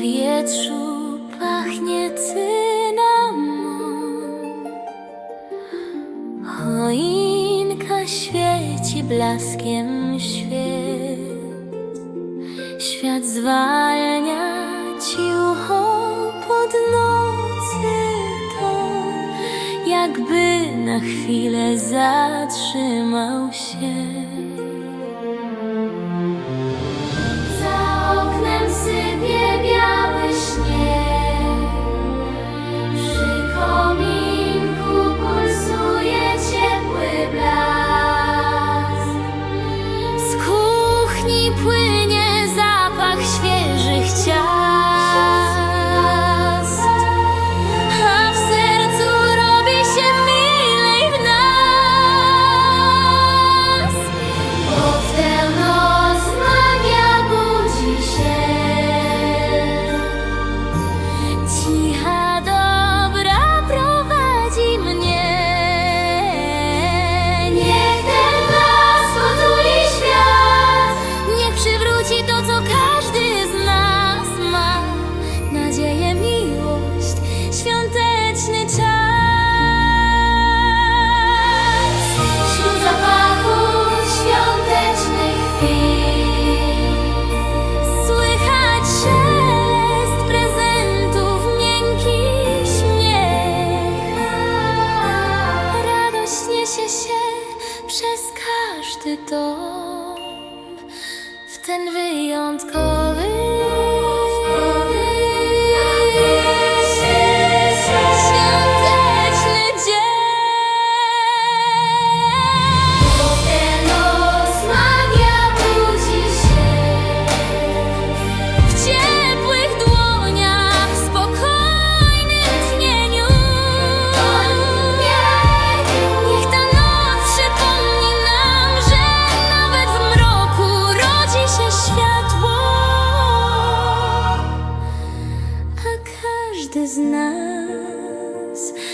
powietrzu pachnie cynamon. Choinka świeci blaskiem świec. Świat zwalnia cicho pod nocy ton, jakby na chwilę zatrzymał się. dom w ten wyjątkowy us.